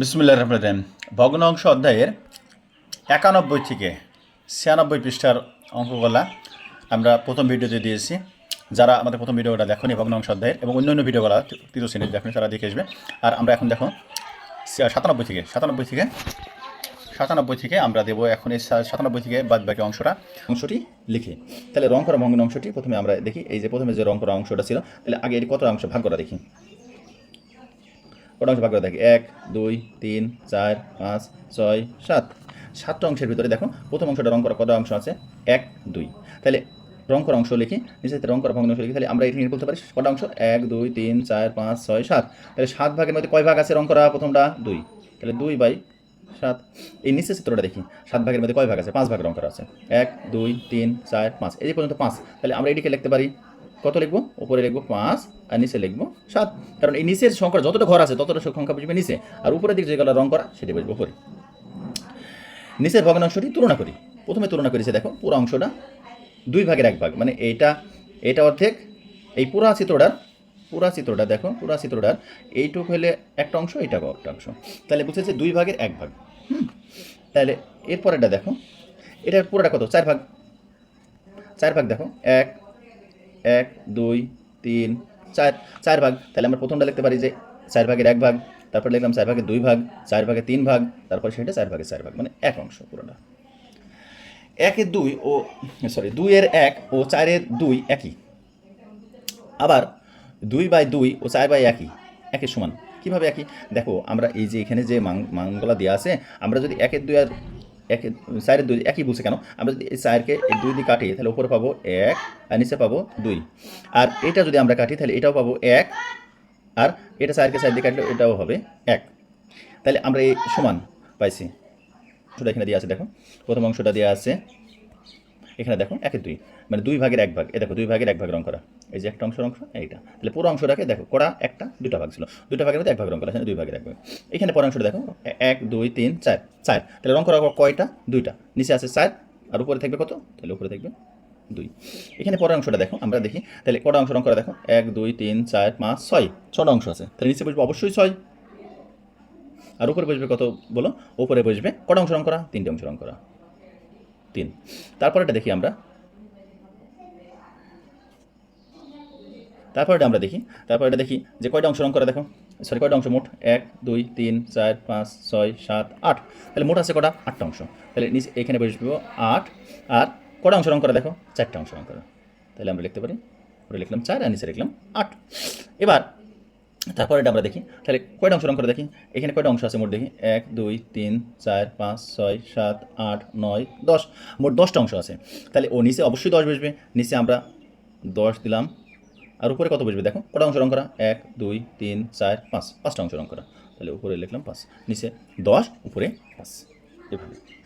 বিসমুল্লাহ রহমান ভগ্ন অংশ অধ্যায়ের একানব্বই থেকে ছিয়ানব্বই পৃষ্ঠার অঙ্কগুলা আমরা প্রথম ভিডিওতে দিয়েছি। যারা আমাদের প্রথম ভিডিওটা দেখুন ভগ্ন অংশ অধ্যায়ের, এবং অন্যান্য ভিডিওগুলো তৃতীয় শ্রেণির দেখুন, তারা দেখে আসবে। আর আমরা এখন দেখো সাতানব্বই থেকে সাতানব্বই থেকে সাতানব্বই থেকে আমরা দেবো এখন এই সাতানব্বই থেকে বাদ বাকি অংশটা। অংশটি লিখি। তাহলে রং করা ভগ্ন অংশটি প্রথমে আমরা দেখি। এই যে প্রথমে যে রং করা অংশটা ছিল, তাহলে আগে এটি কত অংশ ভাগ করা দেখি? কটা অংশ ভাগ করে দেখি? এক, দুই, তিন, চার, পাঁচ, ছয়, সাত। সাতটা অংশের ভিতরে দেখো, প্রথম অংশটা রং করা কটা অংশ আছে? এক, দুই। তাহলে রং করা অংশ লিখি নিচে রং করা ভগ্ন অংশ লিখি, তাহলে আমরা এটি বলতে পারি কটা অংশ? এক, দুই, তিন, চার, পাঁচ, ছয়, সাত। তাহলে সাত ভাগের মধ্যে কয় ভাগ আছে রং করা প্রথমটা? দুই। তাহলে দুই বাই সাত। এই নিচের চিত্রটা দেখি, সাত ভাগের মধ্যে কয় ভাগ আছে? পাঁচ ভাগ রং করা আছে। এক, দুই, তিন, চার, পাঁচ। এই পর্যন্ত পাঁচ, তাহলে আমরা এটিকে লিখতে পারি কত লিখব? উপরে লিখব পাঁচ, আর নিচে লিখব সাত। কারণ এই নিচের সংখ্যা যতটা ঘর আছে, ততটা সংখ্যা বুঝবে নিচে। আর উপরের দিকে যেগুলো রং করা, সেটি বুঝব উপরে। নিচের ভগ্নাংশটি তুলনা করি। প্রথমে তুলনা করেছে, দেখো, পুরো অংশটা দুই ভাগের এক ভাগ। মানে এইটা এটা অর্ধেক, এই পুরা চিত্রটার, পুরা চিত্রটা দেখো, পুরা চিত্রটার, এইটুক হলে একটা অংশ এইটাও একটা অংশ। তাহলে বুঝেছে দুই ভাগের এক ভাগ। তাহলে এরপরেরটা দেখো, এটার পুরোটা কত? চার ভাগ। চার ভাগ দেখো, এক এক, দুই, তিন, চার চার ভাগ। তাহলে আমরা প্রথমটা লিখতে পারি যে চার ভাগের এক ভাগ, তারপর লিখলাম চার ভাগের দুই ভাগ, চার ভাগের তিন ভাগ, তারপর সেটা চার ভাগের চার ভাগ মানে এক অংশ পুরোটা। একের দুই ও সরি দুইয়ের এক ও চারের দুই একই। আবার দুই বাই দুই ও চার বাই একই একের সমান। কীভাবে একই? দেখো, আমরা এই যে এখানে যে মান মানগুলা দেওয়া আছে, আমরা যদি একের দুই আর একের চারের দুই, একই বলছে কেন? আমরা যদি এই দুই দিয়ে কাটি, তাহলে উপরে পাবো এক, আর নিচে পাবো দুই। আর এটা যদি আমরা কাটি, তাহলে এটাও পাবো এক, আর এটা চারকে চার দিয়ে কাটলে এটাও হবে এক। তাহলে আমরা এই সমান পাইছি। অংশটা এখানে দেওয়া আছে, দেখো। প্রথম অংশটা দেওয়া আছে। এখানে দেখো একের দুই মানে দুই ভাগের এক ভাগ। এ দেখো, দুই ভাগের এক ভাগ রং করা। এই যে একটা অংশের অংশ, এইটা। তাহলে পুরো অংশটাকে দেখো করা একটা দুটা ভাগ ছিল। দুটা ভাগের মধ্যে এক ভাগ রং করা, এখানে দুই ভাগের এক ভাগ। এখানে পরের অংশটা দেখো এক, দুই, তিন, চার চার। তাহলে রং করা কয়টা? দুইটা। নিচে আছে চার, আর উপরে থাকবে কত? তাহলে উপরে থাকবে দুই। এখানে পরের অংশটা দেখো, আমরা দেখি। তাহলে কটা অংশ রং করা দেখো? এক, দুই, তিন, চার, পাঁচ, ছয়। ছটা অংশ আছে। তাহলে নিচে বসবে অবশ্যই ছয়। আর উপরে বসবে কত বলো? উপরে বসবে কটা অংশ রং করা? তিনটে অংশ রং করা। তিন। তারপর এটা দেখি আমরা। তারপর এটা আমরা দেখি। তারপর এটা দেখি যে কয়টা অংশ রং করা দেখো? সরি কয়টা অংশ? মোট এক, দুই, তিন, চার, পাঁচ, ছয়, সাত, আট। তাহলে মোট আছে কটা? আটটা অংশ। তাহলে নিচে এখানে বসবো আট। আর কটা অংশ রং করা দেখো? চারটা অংশ রং করা। তাহলে আমরা লিখতে পারি। ওটা লিখলাম চার আর নিচে লিখলাম আট। এবার তারপরে এটা আমরা দেখি। তাহলে কয়টা অংশ রং করে দেখি? এখানে কয়টা অংশ আছে মোট দেখি? এক, দুই, তিন, চার, পাঁচ, ছয়, সাত, আট, নয়, দশ। মোট দশটা অংশ আছে। তাহলে ও নিচে অবশ্যই দশ বসবে। নিচে আমরা দশ দিলাম। আর উপরে কত বসবে? দেখো, কটা অংশ রং করা? এক, দুই, তিন, চার, পাঁচ। পাঁচটা অংশ রং করা। তাহলে উপরে লিখলাম পাঁচ। নিচে দশ, উপরে পাঁচ। এভাবে।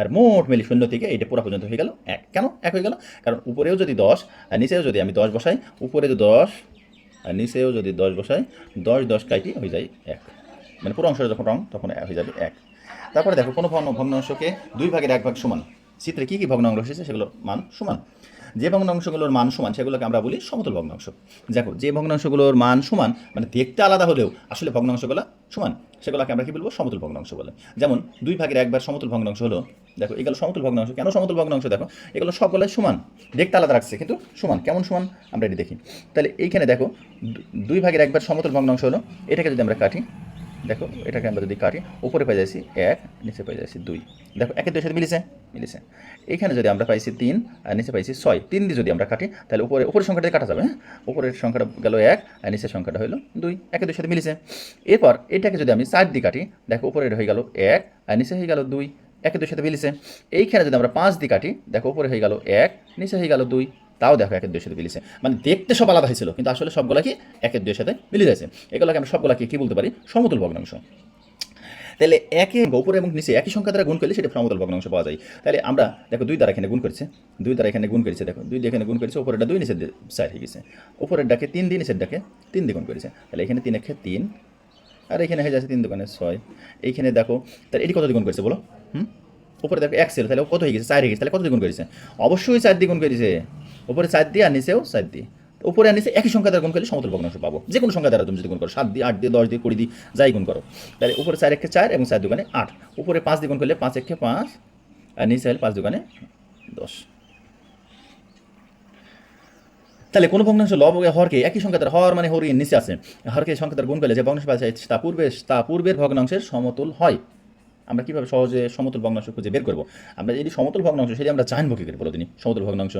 আর মোট মিলি শূন্য থেকে এইটা পুরো পর্যন্ত হয়ে গেল এক। কেন? এক হয়ে গেল? কারণ উপরেও যদি দশ, আর নিচেও যদি আমি দশ বসাই, উপরে যদি দশ, আর নিচেও যদি দশ বসাই, দশ দশ কাইটি হয়ে যায় এক। মানে পুরো অংশটা যখন রং, তখন হয়ে যাবে এক। তারপরে দেখো, কোনো ভগ্ন ভগ্নাংশকে দুই ভাগের এক ভাগ সমান। চিত্রে কী কী ভগ্নাংশ এসেছে সেগুলো মান সমান। যে ভগ্নাংশগুলোর মান সমান, সেগুলোকে আমরা বলি সমতল ভগ্নাংশ। দেখো, যে ভগ্নাংশগুলোর মান সমান মানে দেখতে আলাদা হলেও আসলে ভগ্নাংশগুলো সমান। সেগুলোকে আমরা কি বলব? সমতল ভগ্নাংশ বলে। যেমন দুই ভাগের একবার সমতল ভগ্নাংশ হলো, দেখো, এগুলো সমতল ভগ্নাংশ। কেন সমতল ভগ্নাংশ? দেখো, এগুলো সবগুলোই সমান, দেখতে আলাদা রাখছে, কিন্তু সমান। কেমন সমান? আমরা এটি দেখি। তাহলে এইখানে দেখো দুই ভাগের একবার সমতল ভগ্নাংশ হলো, এটাকে যদি আমরা কাটি, দেখো, এটাকে আমরা যদি কাটি, উপরে পেয়ে যাচ্ছি এক, নিচে পেয়ে যাচ্ছি দুই। দেখো একের দুই সাথে মিলেছে। মিলেছে। এখানে যদি আমরা পাইছি তিন, আর নিচে পাইছি ছয়, তিন দিয়ে যদি আমরা কাটি, তাহলে উপরে উপরের সংখ্যাটা কাটা যাবে হ্যাঁ? উপরের সংখ্যাটা গেল এক, আর নিচের সংখ্যাটা হলো দুই, একে দুই সাথে মিলেছে। এরপর এটাকে যদি আমি চার দিয়ে কাটি, দেখো উপরের হয়ে গেল এক, আর নিচে হয়ে গেল দুই, একে দুই সাথে মিলেছে। এইখানে যদি আমরা পাঁচ দিয়ে কাটি, দেখো উপরে হয়ে গেল এক, নিচে হয়ে গেল দুই, তাও দেখো একের দুইয়ের সাথে মিলেছে। মানে দেখতে সব আলাদা হয়েছিল, কিন্তু আসলে সবগুলা কি একের দুইয়ের সাথে মিলে যাচ্ছে এগুলোকে আমরা সবগুলাকে কি বলতে পারি? সমতুল ভগ্নাংশ। তাহলে একে উপরে এবং নিচে একই সংখ্যা দ্বারা গুণ করলে সেটা সমতল ভগ্নাংশ পাওয়া যায়। তাহলে আমরা দেখো দুই দ্বারা এখানে গুণ করেছে, দুই দ্বারা এখানে গুণ করেছে, দেখো দুই এখানে গুণ করেছে, উপরেরটা দুই, নিচের চার হয়ে গেছে। উপরের ডাকে তিন দিয়ে, নিচের ডাকে তিন দিয়ে গুণ করেছে। তাহলে এখানে তিন একে তিন, আর এখানে হয়ে যাচ্ছে তিন দোকানে ছয়। এইখানে দেখো, তাহলে এটি কত দ্বিগুণ করেছে বলো? হুম? উপরে দেখো এক ছিল, তাহলে কত হয়ে গেছে? চার হয়ে গেছে, তাহলে কত দ্বিগুণ করেছে? অবশ্যই চার দ্বিগুণ করেছে। উপরে চার দিয়ে আর নিচেও চার দিয়ে। উপরে আর নিচে একই সংখ্যা দ্বারা গুণ করলে সমতুল ভগ্নাংশ পাবো। যে কোনো সংখ্যা দ্বারা তুমি যদি গুণ করো, সাত দিয়ে আট দিয়ে দশ দিয়ে কুড়ি দিয়ে যাই গুণ করো। তাহলে উপরে চার একে চার এবং চার দোকানে আট। উপরে পাঁচ দিয়ে গুণ করলে পাঁচ একে পাঁচ, আর নিচে হলে পাঁচ দোকানে দশ। তাহলে কোনো ভগ্নাংশ লব হরকে একই সংখ্যা দ্বারা হর মানে হর এর নিচে আছে। হরকে সংখ্যা দ্বারা গুণ করলে যে ভগ্নাংশ পাওয়া যায়, তা পূর্বে তা পূর্বের ভগ্নাংশের সমতুল হয়। আমরা কীভাবে সহজে সমতল ভগ্নাংশ খুঁজে বের করব? আমরা যদি সমতল ভগ্নাংশ, সেটি আমরা জানব কী করে বলো তিনি সমতল ভগ্নাংশ,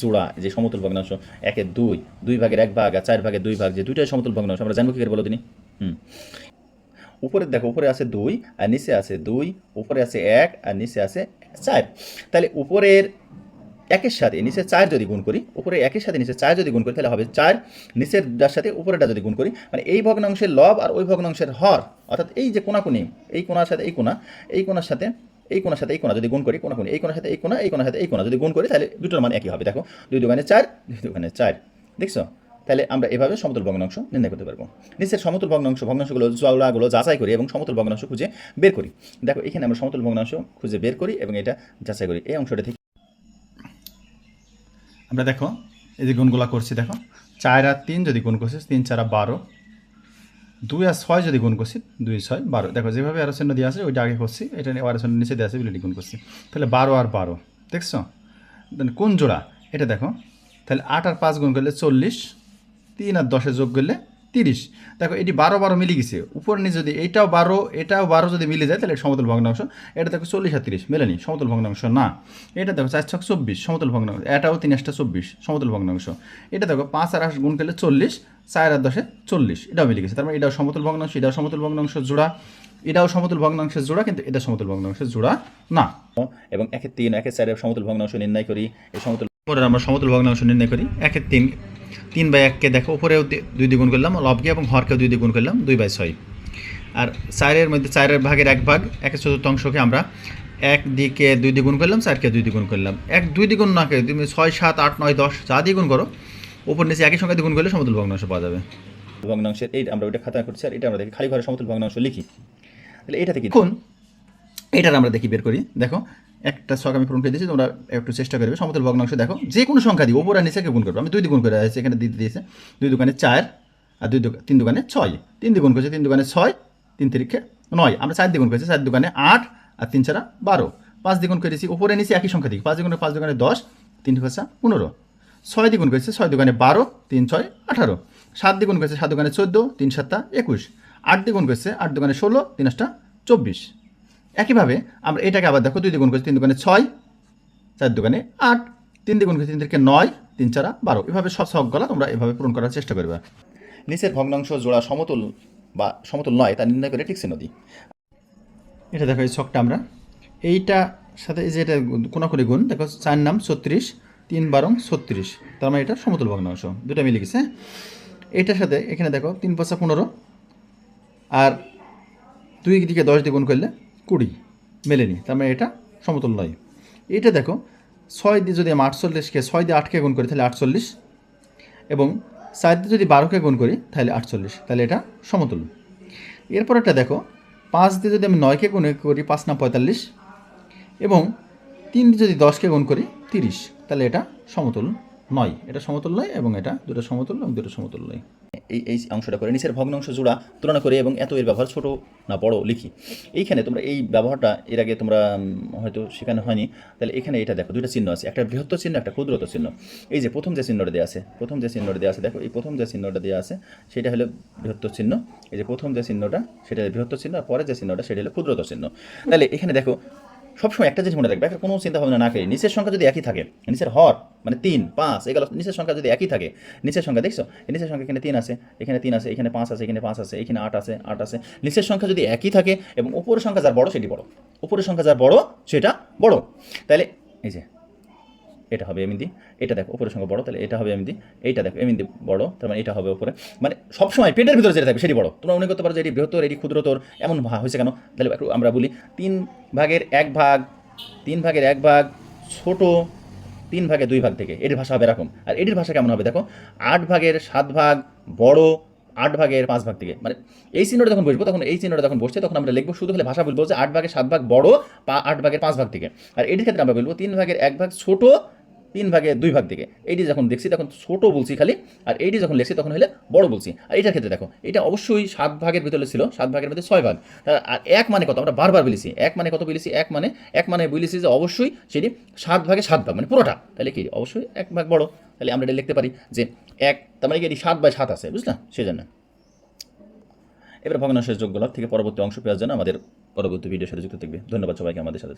জোড়া যে সমতল ভগ্নাংশ, একে দুই দুই ভাগের এক ভাগ আর চার ভাগের দুই ভাগ, যে দুইটাই সমতল ভগ্নাংশ, আমরা জানব কী করে বলো তিনি হুম। উপরে দেখো, উপরে আছে দুই আর নিচে আছে দুই, উপরে আছে এক আর নিচে আছে চার। তাহলে উপরের একের সাথে নিচে চার যদি গুণ করি, উপরে একের সাথে নিচে চার যদি গুণ করি, তাহলে হবে চার, নিচের ডার সাথে উপরেরটা যদি গুণ করি মানে এই ভগ্নাংশের লব আর ওই ভগ্নাংশের হর, অর্থাৎ এই যে কোনাকুনি, এই কোনার সাথে এই কোনা, এই কোনার সাথে, এই কোনার সাথে এই কোনা যদি গুণ করি, কোনাকুনি, এই কোনার সাথে এই কোনা, এই কোনার সাথে এই কোনা যদি গুণ করি, তাহলে দুটোর মান একই হবে। দেখো, দুই দোকানে চার, দুই দোকানে চার, দেখছ? তাহলে আমরা এভাবে সমতল ভগ্নাংশ নির্ণয় করতে পারব। নিচের সমতুল ভগ্নাংশ, ভগ্নাংশগুলো জলগুলো যাচাই করি এবং সমতুল ভগ্নাংশ খুঁজে বের করি। দেখো, এখানে আমরা সমতুল ভগ্নাংশ খুঁজে বের করি এবং এটা যাচাই করি। এই অংশটা থেকে আমরা দেখো, এই যে গুণগুলা করছি, দেখো। চার আর তিন যদি গুণ করছিস, তিন, চার বারো। দুই আর ছয় যদি গুণ করছি দুই, ছয়, বারো। দেখো, যেভাবে আরও চিহ্ন দিয়ে আছে, ওইটা আগে করছি, এটা আরও চিহ্ন নিচে দিয়ে আছে বিলিটি গুণ করছি। তাহলে বারো আর বারো, দেখছ? কোন জোড়া? এটা দেখো, তাহলে আট আর পাঁচ গুণ করলে চল্লিশ, তিন আর দশে যোগ করলে তিরিশ। দেখো এটি বারো বারো মিলে গেছে। উপর নিচে যদি এটাও বারো এটাও বারো যদি মিলে যায় তাহলে সমতল ভগ্নাংশ এটা দেখো চল্লিশ আর তিরিশ মেলেনি সমতল ভগ্নাংশ না। এটা দেখো চার ছক চব্বিশ সমতল ভগ্নাংশ এটাও তিন আটটা চব্বিশ সমতল ভগ্নাংশ। এটা দেখো পাঁচ আর আট গুণ করলে চল্লিশ চার আর দশে চল্লিশ এটাও মিলে গেছে। তার মানে এটাও সমতল ভগ্নাংশ এটাও সমতল ভগ্নাংশ জোড়া এটাও সমতল ভগ্নাংশের জোড়া কিন্তু এটা সমতল ভগ্নাংশের জোড়া না। এবং একের তিন একের চারের সমতল ভগ্নাংশ নির্ণয় করি এই সমতল আমরা সমতল ভগ্নাংশ নির্ণয় করি একের তিন তিন বাই এককে দেখো উপরেও দুই দ্বিগুণ করলাম লবকে এবং হরকেও দুই দ্বিগুণ করলাম দুই বাই ছয়। আর চারের মধ্যে চারের ভাগের এক ভাগ একের চতুর্থাংশকে আমরা এক দিকে দুই দ্বিগুণ করলাম চারকে দুই দ্বিগুণ করলাম। এক দুই দ্বিগুণ না কে তুমি ছয় সাত আট নয় দশ যা দ্বিগুণ করো উপর নিচে একই সঙ্গে দ্বিগুণ করলে সমতুল ভগ্নাংশ পাওয়া যাবে। ভগ্নাংশের এই আমরা ওইটা খাতা করছি আর এটা আমরা দেখি খালি ঘরে সমতুল ভগ্নাংশ লিখি। তাহলে এটা থেকে কোন? এটার আমরা দেখি বের করি। দেখো একটা ছক আমি পূরণ করে দিয়েছি, তোমরা একটু চেষ্টা করবে। সমতল ভগ্নাংশ দেখো, যে কোনো সংখ্যা দিই ওপর আর নিচে গুণ করব? আমি দুই দ্বিগুণ করে আছে, এখানে দিতে দিয়েছে। দুই দোকানে চার আর দুই দোকা- তিন দোকানে ছয়। তিন দ্বিগুণ করেছে, তিন দোকানে ছয়, তিন তিরিখে নয়। আমরা চার দ্বিগুণ করেছি, চার দোকানে আট আর তিন ছাড়া বারো। পাঁচ দ্বিগুণ করেছি উপরে নিচে একই সংখ্যা দিই। পাঁচ দ্বিগুণে পাঁচ দোকানে দশ, তিন ভাষা পনেরো। ছয় দ্বিগুণ করেছে, ছয় দোকানে বারো, তিন ছয়, আঠারো। সাত দ্বিগুণ করেছে, সাত দোকানে চোদ্দ, তিন সাতটা একুশ। আট দ্বিগুণ করেছে, আট দোকানে ষোলো, তিন আটটা চব্বিশ। একইভাবে আমরা এটাকে আবার দেখো দুই দ্বিগুণ করেছি তিন দোকানে ছয়, চার দোকানে আট, তিন দ্বিগুণ করেছি তিন থেকে নয়, তিন চারা বারো। এভাবে সব ছকগুলো তোমরা এভাবে পূরণ করার চেষ্টা করবে। নিচের ভগ্নাংশ জোড়া সমতুল বা সমতুল নয়, তা নির্ণয় করে ঠিক নদী। এটা দেখো এই ছকটা আমরা। এইটা সাথে এই যে এটা কোনাকুনি গুণ, দেখো চার নাম ছত্রিশ, তিন বারং ছত্রিশ। তার মানে এটা সমতুল ভগ্নাংশ। দুটো মিলে গেছে। এটার সাথে এখানে দেখো তিন পাঁচা পনেরো, আর দুই দিকে দশ দিয়ে গুণ করলে কুড়ি মেলেনি, তার মানে এটা সমতুল নয় এটা দেখো, ছয় দিয়ে যদি আমি আটচল্লিশকে ছয় দিয়ে আটকে গুণ করি, তাহলে আটচল্লিশ। এবং চার দিয়ে যদি বারোকে গুণ করি, তাহলে আটচল্লিশ। তাহলে এটা সমতুল এরপর একটা দেখো, পাঁচ দিয়ে যদি আমি নয়কে গুণ করি, পাঁচ না পঁয়তাল্লিশ। এবং তিন দিয়ে যদি দশকে গুণ করি, তিরিশ। তাহলে এটা সমতুল নয়। এটা সমতুল নয় এবং এটা দুটো সমতুল এবং দুটো সমতুল নয় এই এই অংশটা করে, নিচের ভগ্নাংশ জোড়া তুলনা করে এবং এত এর ব্যবহার ছোট না বড় লিখি। এইখানে তোমরা এই ব্যবহারটা এর আগে তোমরা হয়তো শেখানো হয়নি। তাহলে এখানে এটা দেখো দুটো চিহ্ন আছে, একটা বৃহত্তর চিহ্ন, একটা ক্ষুদ্রতর চিহ্ন। এই যে প্রথম যে চিহ্নটা দেওয়া আছে, প্রথম যে চিহ্নটা দেওয়া আছে, দেখো, এই প্রথম যে চিহ্নটা দেওয়া আছে, সেটা হলো বৃহত্তর চিহ্ন। এই যে প্রথম যে চিহ্নটা, সেটা বৃহত্তর চিহ্ন, আর পরে যে চিহ্নটা, সেটা হলো ক্ষুদ্রতর চিহ্ন। তাহলে এখানে দেখো সবসময় একটা জিনিস মনে রাখবে, একটা কোনো চিন্তা ভাবনা না করে, নিচের সংখ্যা যদি একই থাকে, নিচের হর মানে তিন, পাঁচ এগুলো নিচের সংখ্যা যদি একই থাকে, নিচের সংখ্যা, দেখছ? নিচের সংখ্যা এখানে তিন আছে, এখানে তিন আছে, এখানে পাঁচ আছে, এখানে পাঁচ আছে, এখানে আট আছে আট আছে। নিচের সংখ্যা যদি একই থাকে এবং উপরের সংখ্যা যার বড়, সেটি বড়। উপরের সংখ্যা যার বড়, সেটা বড়। তাহলে, এই যে এটা হবে এমনি এটা দেখো উপরের সংখ্যা বড়, তাহলে এটা হবে এমনি এইটা দেখো এমনি বড়, তার মানে এটা হবে উপরে। মানে সবসময় পেটের ভিতরে যেটা থাকবে সেটি বড়। তোমরা মনে করতে পারো যে এটি বৃহত্তর, এটি ক্ষুদ্রতর, এমন ভা- হয়েছে কেন? তাহলে একটু আমরা বলি, তিন ভাগের এক ভাগ, তিন ভাগের এক ভাগ, ছোট তিন ভাগে দুই ভাগ থেকে, এটির ভাষা হবে এরকম। আর এটির ভাষা কেমন হবে দেখো? আট ভাগের সাত ভাগ বড়, আট ভাগের পাঁচ ভাগ থেকে। মানে এই চিহ্নটা যখন বসবো, তখন এই চিহ্নটা যখন বসছে, তখন আমরা লিখব শুধু হলে ভাষা বলব যে আট ভাগের সাত ভাগ বড় পা আট ভাগের পাঁচ ভাগ থেকে। আর এটির ক্ষেত্রে আমরা বলব তিন ভাগের এক ভাগ ছোট তিন ভাগে, দুই ভাগ থেকে এইটি যখন দেখছি তখন ছোট বলছি খালি, আর এইটি যখন লেখছি তখন হলে বড় বলছি। আর এটার ক্ষেত্রে দেখো এটা অবশ্যই সাত ভাগের ভিতরে ছিল, সাত ভাগের মধ্যে ছয় ভাগ। আর এক মানে কত? আমরা বারবার বলেছি, এক মানে কত বলেছি? এক মানে এক মানে বলেছি যে অবশ্যই সেটি সাত ভাগে সাত ভাগ মানে পুরোটা। তাহলে কি? অবশ্যই এক ভাগ বড়। তাহলে আমরা এটা লিখতে পারি যে এক, তার মানে কি এটি সাত বাই সাত আছে, বুঝলা? সেজন্য। এবার ভগ্নাংশের যোগ্য লাভ থেকে পরবর্তী অংশ পেয়ার জন্য আমাদের পরবর্তী ভিডিওর সাথে যুক্ত থাকবে। ধন্যবাদ সবাইকে আমাদের সাথে।